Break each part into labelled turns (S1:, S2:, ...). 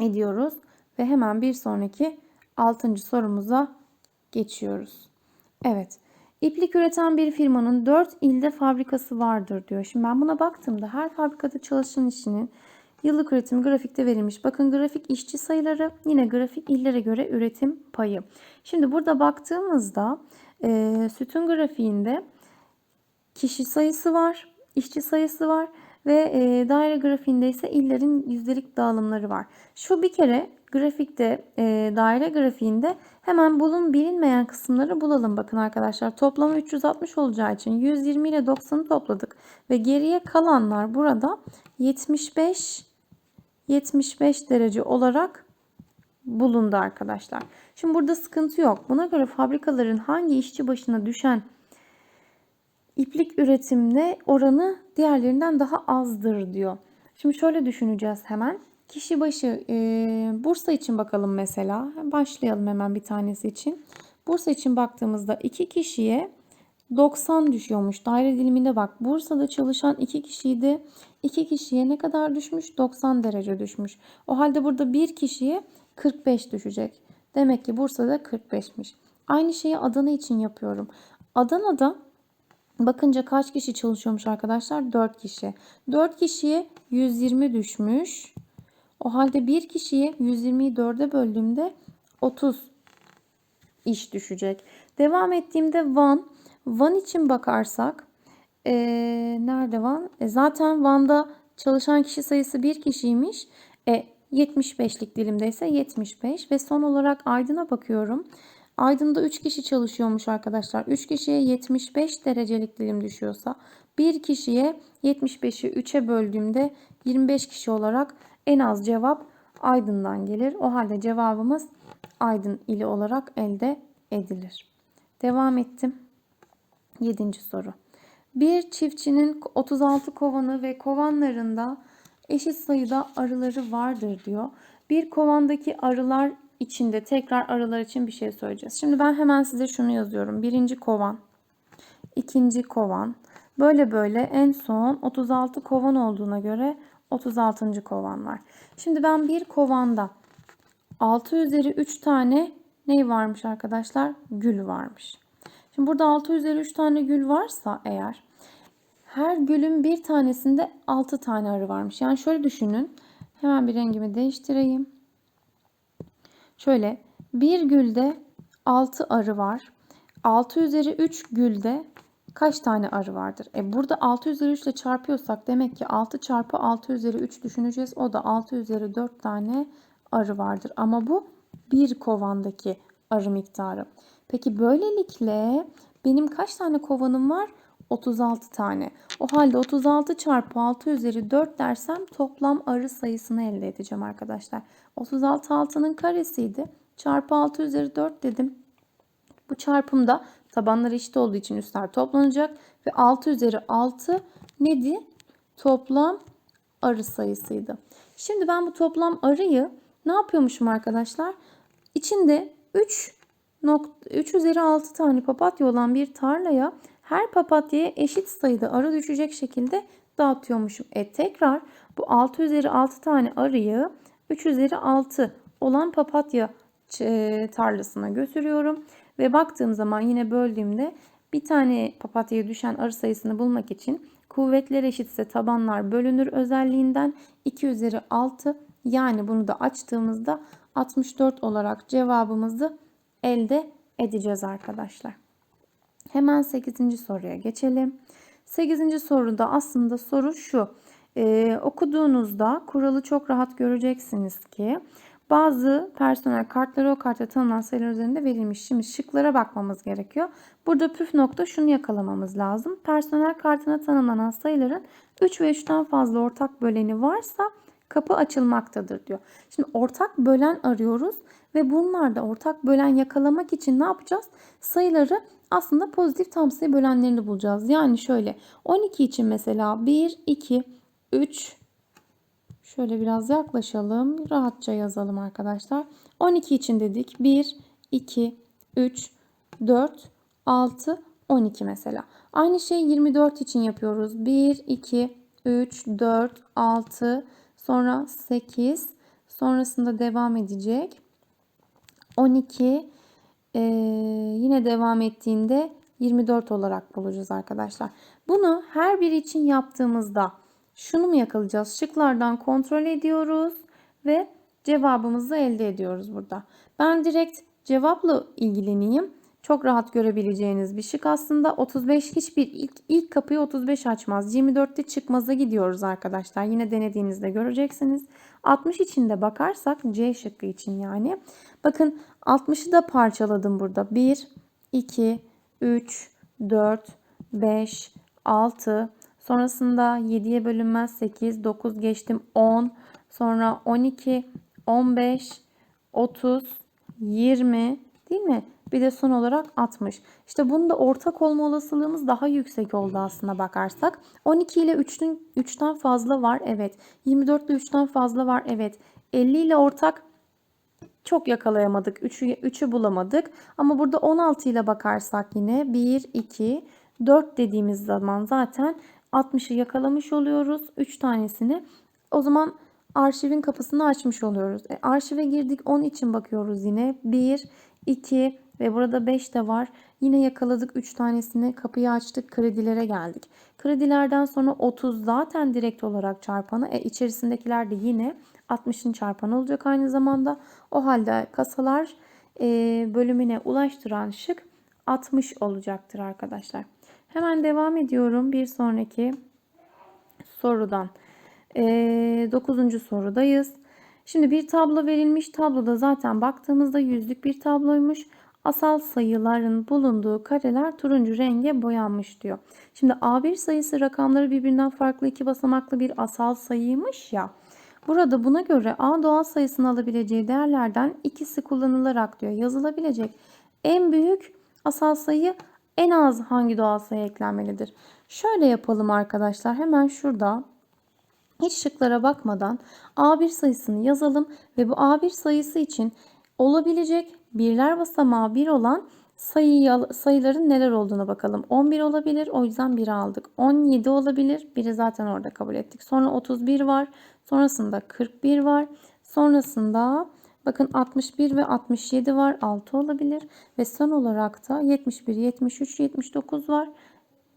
S1: ediyoruz. Ve hemen bir sonraki 6. sorumuza geçiyoruz. Evet. İplik üreten bir firmanın 4 ilde fabrikası vardır diyor. Şimdi ben buna baktığımda her fabrikada çalışan işçinin yıllık üretimi grafikte verilmiş. Bakın grafik işçi sayıları yine grafik illere göre üretim payı. Şimdi burada baktığımızda e, sütun grafiğinde kişi sayısı var, işçi sayısı var ve e, daire grafiğinde ise illerin yüzdelik dağılımları var. Şu bir kere grafikte e, daire grafiğinde hemen bulun bilinmeyen kısımları bulalım. Bakın arkadaşlar toplamı 360 olacağı için 120 ile 90'ı topladık ve geriye kalanlar burada 75 75 derece olarak bulundu arkadaşlar. Şimdi burada sıkıntı yok. Buna göre fabrikaların hangi işçi başına düşen iplik üretimde oranı diğerlerinden daha azdır diyor. Şimdi şöyle düşüneceğiz hemen. Kişi başı e, Bursa için bakalım mesela. Başlayalım hemen bir tanesi için. Bursa için baktığımızda iki kişiye 90 düşüyormuş. Daire diliminde bak. Bursa'da çalışan iki kişiydi. İki kişiye ne kadar düşmüş? 90 derece düşmüş. O halde burada bir kişiye 45 düşecek. Demek ki Bursa'da 45'miş. Aynı şeyi Adana için yapıyorum. Adana'da bakınca kaç kişi çalışıyormuş arkadaşlar? 4 kişi. 4 kişiye 120 düşmüş. O halde bir kişiye 120'yi 4'e böldüğümde 30 iş düşecek. Devam ettiğimde Van. Van için bakarsak ee, nerede Van? E, zaten Van'da çalışan kişi sayısı bir kişiymiş. E, 75'lik dilimde ise 75 ve son olarak Aydın'a bakıyorum. Aydın'da 3 kişi çalışıyormuş arkadaşlar. 3 kişiye 75 derecelik dilim düşüyorsa bir kişiye 75'i 3'e böldüğümde 25 kişi olarak en az cevap Aydın'dan gelir. O halde cevabımız Aydın ili olarak elde edilir. Devam ettim. 7. soru. Bir çiftçinin 36 kovanı ve kovanlarında eşit sayıda arıları vardır diyor. Bir kovandaki arılar içinde tekrar arılar için bir şey söyleyeceğiz. Şimdi ben hemen size şunu yazıyorum. Birinci kovan, ikinci kovan. Böyle böyle en son 36 kovan olduğuna göre 36. kovan var. Şimdi ben bir kovanda 6 üzeri 3 tane ne varmış arkadaşlar? Gül varmış. Şimdi burada 6 üzeri 3 tane gül varsa eğer her gülün bir tanesinde 6 tane arı varmış. Yani şöyle düşünün. Hemen bir rengimi değiştireyim. Şöyle bir gülde 6 arı var. 6 üzeri 3 gülde kaç tane arı vardır? E burada 6 üzeri 3 ile çarpıyorsak demek ki 6 çarpı 6 üzeri 3 düşüneceğiz. O da 6 üzeri 4 tane arı vardır. Ama bu bir kovandaki arı miktarı. Peki böylelikle benim kaç tane kovanım var? 36 tane. O halde 36 çarpı 6 üzeri 4 dersem toplam arı sayısını elde edeceğim arkadaşlar. 36 altının karesiydi. Çarpı 6 üzeri 4 dedim. Bu çarpımda tabanları eşit olduğu için üstler toplanacak. Ve 6 üzeri 6 neydi? Toplam arı sayısıydı. Şimdi ben bu toplam arıyı ne yapıyormuşum arkadaşlar? İçinde 3 3 üzeri 6 tane papatya olan bir tarlaya her papatyaya eşit sayıda arı düşecek şekilde dağıtıyormuşum. E tekrar bu 6 üzeri 6 tane arıyı 3 üzeri 6 olan papatya e, tarlasına götürüyorum. Ve baktığım zaman yine böldüğümde bir tane papatyaya düşen arı sayısını bulmak için kuvvetler eşitse tabanlar bölünür özelliğinden 2 üzeri 6 yani bunu da açtığımızda 64 olarak cevabımızı elde edeceğiz arkadaşlar. Hemen 8. soruya geçelim. 8. soruda aslında soru şu. Ee, okuduğunuzda kuralı çok rahat göreceksiniz ki bazı personel kartları o kartta tanımlanan sayılar üzerinde verilmiş. Şimdi şıklara bakmamız gerekiyor. Burada püf nokta şunu yakalamamız lazım. Personel kartına tanımlanan sayıların 3 ve 3'ten fazla ortak böleni varsa kapı açılmaktadır diyor. Şimdi ortak bölen arıyoruz ve bunlarda ortak bölen yakalamak için ne yapacağız? Sayıları aslında pozitif tam sayı bölenlerini bulacağız. Yani şöyle 12 için mesela 1, 2, 3 şöyle biraz yaklaşalım. Rahatça yazalım arkadaşlar. 12 için dedik 1, 2, 3, 4, 6, 12 mesela. Aynı şeyi 24 için yapıyoruz. 1, 2, 3, 4, 6, sonra 8, Sonrasında devam edecek. 12 ee, yine devam ettiğinde 24 olarak bulacağız arkadaşlar. Bunu her biri için yaptığımızda şunu mu yakalayacağız? Şıklardan kontrol ediyoruz ve cevabımızı elde ediyoruz burada. Ben direkt cevapla ilgileneyim. Çok rahat görebileceğiniz bir şık aslında. 35 hiçbir ilk, ilk kapıyı 35 açmaz. 24'te çıkmaza gidiyoruz arkadaşlar. Yine denediğinizde göreceksiniz. 60 için de bakarsak C şıkkı için yani. Bakın 60'ı da parçaladım burada. 1, 2, 3, 4, 5, 6. Sonrasında 7'ye bölünmez 8, 9 geçtim 10. Sonra 12, 15, 30, 20 değil mi? Bir de son olarak 60. İşte bunda ortak olma olasılığımız daha yüksek oldu aslında bakarsak. 12 ile 3'ün 3'ten fazla var. Evet. 24 ile 3'ten fazla var. Evet. 50 ile ortak çok yakalayamadık. 3'ü 3'ü bulamadık. Ama burada 16 ile bakarsak yine 1 2 4 dediğimiz zaman zaten 60'ı yakalamış oluyoruz. 3 tanesini. O zaman arşivin kapısını açmış oluyoruz. E, arşive girdik 10 için bakıyoruz yine. 1 2 ve burada 5 de var. Yine yakaladık 3 tanesini. Kapıyı açtık. Kredilere geldik. Kredilerden sonra 30 zaten direkt olarak çarpanı. E, içerisindekiler de yine 60'ın çarpanı olacak aynı zamanda. O halde kasalar e, bölümüne ulaştıran şık 60 olacaktır arkadaşlar. Hemen devam ediyorum bir sonraki sorudan. E, 9. sorudayız. Şimdi bir tablo verilmiş. Tabloda zaten baktığımızda yüzlük bir tabloymuş. Asal sayıların bulunduğu kareler turuncu renge boyanmış diyor. Şimdi A1 sayısı rakamları birbirinden farklı iki basamaklı bir asal sayıymış ya. Burada buna göre A doğal sayısını alabileceği değerlerden ikisi kullanılarak diyor yazılabilecek en büyük asal sayı en az hangi doğal sayı eklenmelidir? Şöyle yapalım arkadaşlar. Hemen şurada hiç şıklara bakmadan A1 sayısını yazalım ve bu A1 sayısı için olabilecek birler basamağı 1 olan sayı, sayıların neler olduğuna bakalım. 11 olabilir. O yüzden 1'i aldık. 17 olabilir. 1'i zaten orada kabul ettik. Sonra 31 var. Sonrasında 41 var. Sonrasında bakın 61 ve 67 var. 6 olabilir. Ve son olarak da 71, 73, 79 var.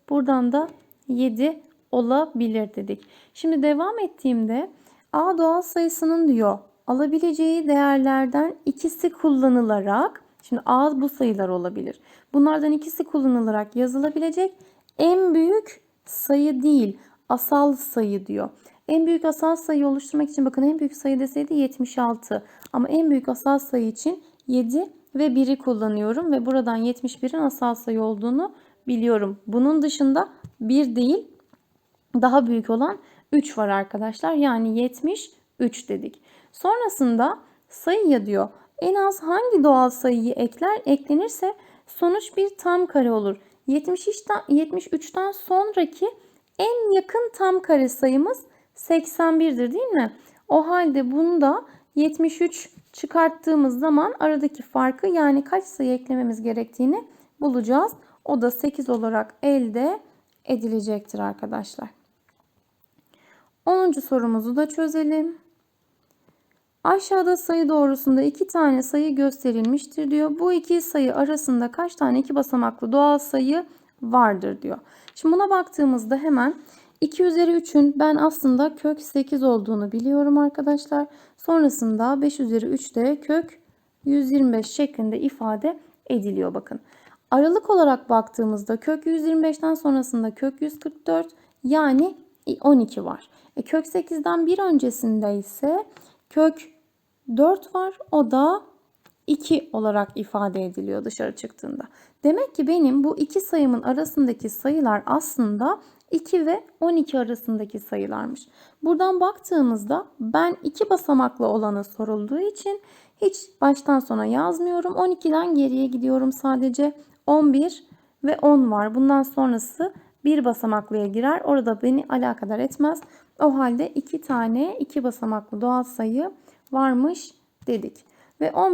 S1: Buradan da 7 olabilir dedik. Şimdi devam ettiğimde A doğal sayısının diyor alabileceği değerlerden ikisi kullanılarak şimdi A bu sayılar olabilir. Bunlardan ikisi kullanılarak yazılabilecek en büyük sayı değil asal sayı diyor. En büyük asal sayı oluşturmak için bakın en büyük sayı deseydi 76 ama en büyük asal sayı için 7 ve 1'i kullanıyorum ve buradan 71'in asal sayı olduğunu biliyorum. Bunun dışında 1 değil daha büyük olan 3 var arkadaşlar. Yani 73 dedik. Sonrasında sayıya diyor en az hangi doğal sayıyı ekler eklenirse sonuç bir tam kare olur. 73'ten, 73'ten sonraki en yakın tam kare sayımız 81'dir değil mi? O halde bunu da 73 çıkarttığımız zaman aradaki farkı yani kaç sayı eklememiz gerektiğini bulacağız. O da 8 olarak elde edilecektir arkadaşlar. 10. sorumuzu da çözelim. Aşağıda sayı doğrusunda iki tane sayı gösterilmiştir diyor. Bu iki sayı arasında kaç tane iki basamaklı doğal sayı vardır diyor. Şimdi buna baktığımızda hemen 2 üzeri 3'ün ben aslında kök 8 olduğunu biliyorum arkadaşlar. Sonrasında 5 üzeri 3 de kök 125 şeklinde ifade ediliyor bakın. Aralık olarak baktığımızda kök 125'ten sonrasında kök 144 yani 12 var. E, kök 8'den bir öncesinde ise kök 4 var. O da 2 olarak ifade ediliyor dışarı çıktığında. Demek ki benim bu iki sayımın arasındaki sayılar aslında 2 ve 12 arasındaki sayılarmış. Buradan baktığımızda ben iki basamaklı olanı sorulduğu için hiç baştan sona yazmıyorum. 12'den geriye gidiyorum sadece 11 ve 10 var. Bundan sonrası bir basamaklıya girer. Orada beni alakadar etmez. O halde iki tane iki basamaklı doğal sayı varmış dedik. Ve 11